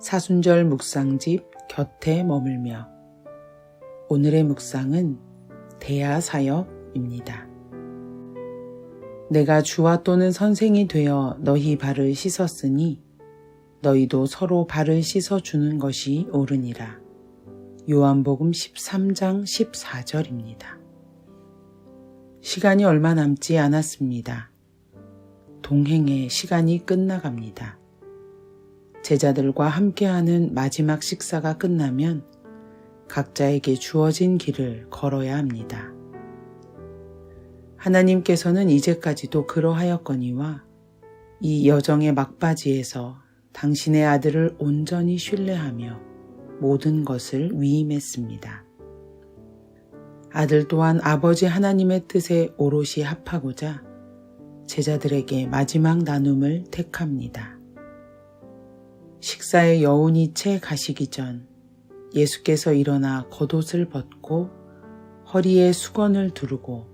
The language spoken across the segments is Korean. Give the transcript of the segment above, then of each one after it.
사순절 묵상집 곁에 머물며 오늘의 묵상은 대야 사역입니다. 내가 주와 또는 선생이 되어 너희 발을 씻었으니 너희도 서로 발을 씻어 주는 것이 옳으니라. 요한복음 13장 14절입니다. 시간이 얼마 남지 않았습니다. 동행의 시간이 끝나갑니다. 제자들과 함께하는 마지막 식사가 끝나면 각자에게 주어진 길을 걸어야 합니다. 하나님께서는 이제까지도 그러하였거니와 이 여정의 막바지에서 당신의 아들을 온전히 신뢰하며 모든 것을 위임했습니다. 아들 또한 아버지 하나님의 뜻에 오롯이 합하고자 제자들에게 마지막 나눔을 택합니다. 식사의 여운이 채 가시기 전 예수께서 일어나 겉옷을 벗고 허리에 수건을 두르고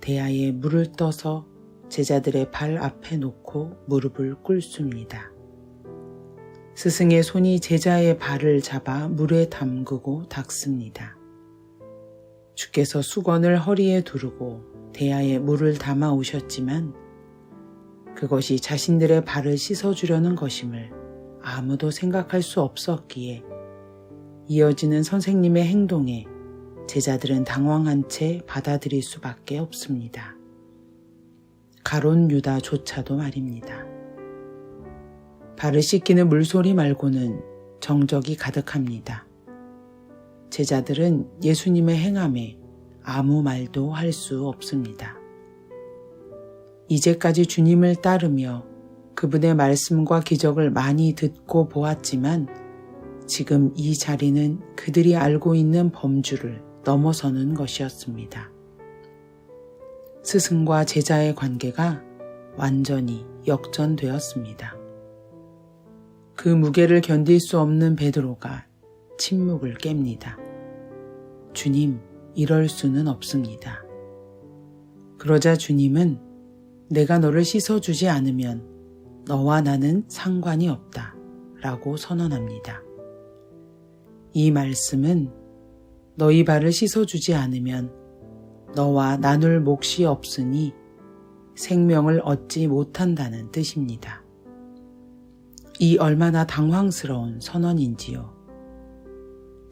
대야에 물을 떠서 제자들의 발 앞에 놓고 무릎을 꿇습니다. 스승의 손이 제자의 발을 잡아 물에 담그고 닦습니다. 주께서 수건을 허리에 두르고 대야에 물을 담아 오셨지만 그것이 자신들의 발을 씻어주려는 것임을 아무도 생각할 수 없었기에 이어지는 선생님의 행동에 제자들은 당황한 채 받아들일 수밖에 없습니다. 가론 유다조차도 말입니다. 발을 씻기는 물소리 말고는 정적이 가득합니다. 제자들은 예수님의 행함에 아무 말도 할 수 없습니다. 이제까지 주님을 따르며 그분의 말씀과 기적을 많이 듣고 보았지만 지금 이 자리는 그들이 알고 있는 범주를 넘어서는 것이었습니다. 스승과 제자의 관계가 완전히 역전되었습니다. 그 무게를 견딜 수 없는 베드로가 침묵을 깹니다. 주님, 이럴 수는 없습니다. 그러자 주님은 내가 너를 씻어주지 않으면 너와 나는 상관이 없다 라고 선언합니다. 이 말씀은 너희 발을 씻어주지 않으면 너와 나눌 몫이 없으니 생명을 얻지 못한다는 뜻입니다. 이 얼마나 당황스러운 선언인지요.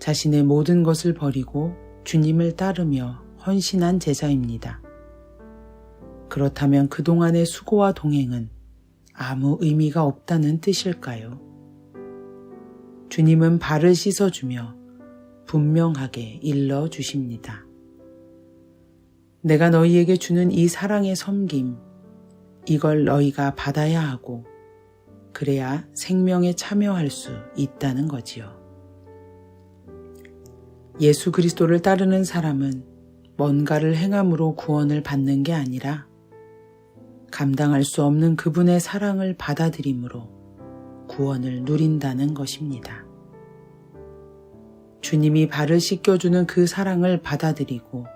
자신의 모든 것을 버리고 주님을 따르며 헌신한 제자입니다. 그렇다면 그동안의 수고와 동행은 아무 의미가 없다는 뜻일까요? 주님은 발을 씻어주며 분명하게 일러 주십니다. 내가 너희에게 주는 이 사랑의 섬김, 이걸 너희가 받아야 하고, 그래야 생명에 참여할 수 있다는 거지요. 예수 그리스도를 따르는 사람은 뭔가를 행함으로 구원을 받는 게 아니라 감당할 수 없는 그분의 사랑을 받아들임으로 구원을 누린다는 것입니다. 주님이 발을 씻겨주는 그 사랑을 받아들이고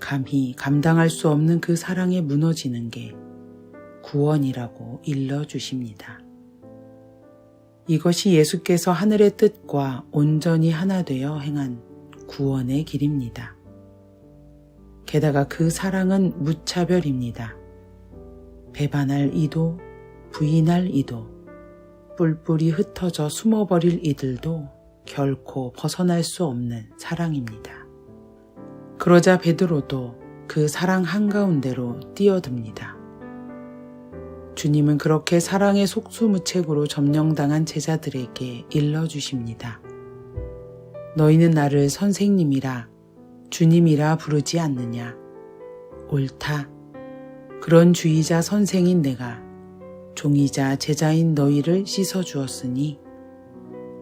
감히 감당할 수 없는 그 사랑에 무너지는 게 구원이라고 일러주십니다. 이것이 예수께서 하늘의 뜻과 온전히 하나 되어 행한 구원의 길입니다. 게다가 그 사랑은 무차별입니다. 배반할 이도 부인할 이도 뿔뿔이 흩어져 숨어버릴 이들도 결코 벗어날 수 없는 사랑입니다. 그러자 베드로도 그 사랑 한가운데로 뛰어듭니다. 주님은 그렇게 사랑의 속수무책으로 점령당한 제자들에게 일러주십니다. 너희는 나를 선생님이라 주님이라 부르지 않느냐? 옳다. 그런 주의자 선생인 내가 종이자 제자인 너희를 씻어 주었으니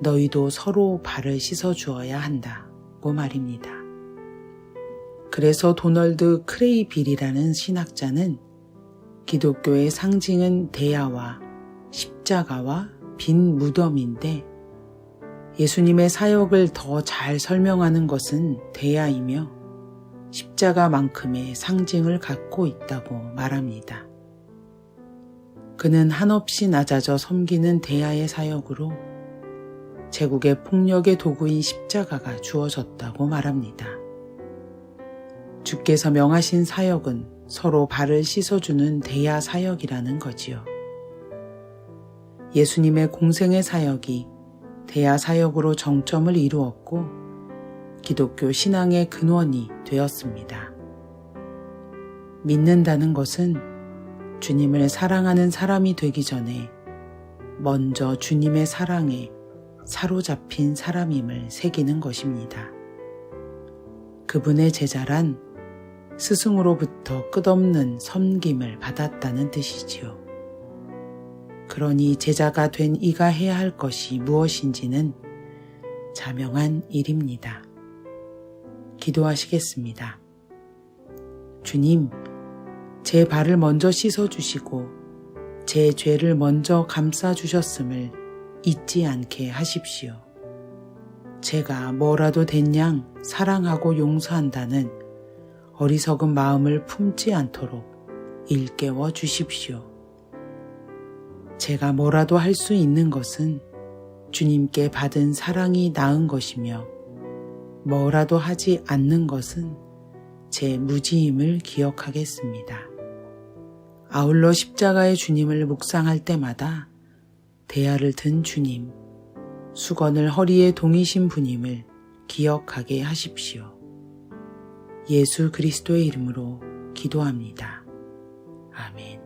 너희도 서로 발을 씻어 주어야 한다고 말입니다. 그래서 도널드 크레이빌이라는 신학자는 기독교의 상징은 대야와 십자가와 빈 무덤인데 예수님의 사역을 더 잘 설명하는 것은 대야이며 십자가만큼의 상징을 갖고 있다고 말합니다. 그는 한없이 낮아져 섬기는 대야의 사역으로 제국의 폭력의 도구인 십자가가 주어졌다고 말합니다. 주께서 명하신 사역은 서로 발을 씻어주는 대야 사역이라는 거지요. 예수님의 공생의 사역이 대야 사역으로 정점을 이루었고 기독교 신앙의 근원이 되었습니다. 믿는다는 것은 주님을 사랑하는 사람이 되기 전에 먼저 주님의 사랑에 사로잡힌 사람임을 새기는 것입니다. 그분의 제자란 스승으로부터 끝없는 섬김을 받았다는 뜻이지요. 그러니 제자가 된 이가 해야 할 것이 무엇인지는 자명한 일입니다. 기도하시겠습니다. 주님, 제 발을 먼저 씻어주시고 제 죄를 먼저 감싸주셨음을 잊지 않게 하십시오. 제가 뭐라도 된양 사랑하고 용서한다는 어리석은 마음을 품지 않도록 일깨워 주십시오. 제가 뭐라도 할 수 있는 것은 주님께 받은 사랑이 나은 것이며 뭐라도 하지 않는 것은 제 무지임을 기억하겠습니다. 아울러 십자가의 주님을 묵상할 때마다 대야를 든 주님, 수건을 허리에 동이신 분임을 기억하게 하십시오. 예수 그리스도의 이름으로 기도합니다. 아멘.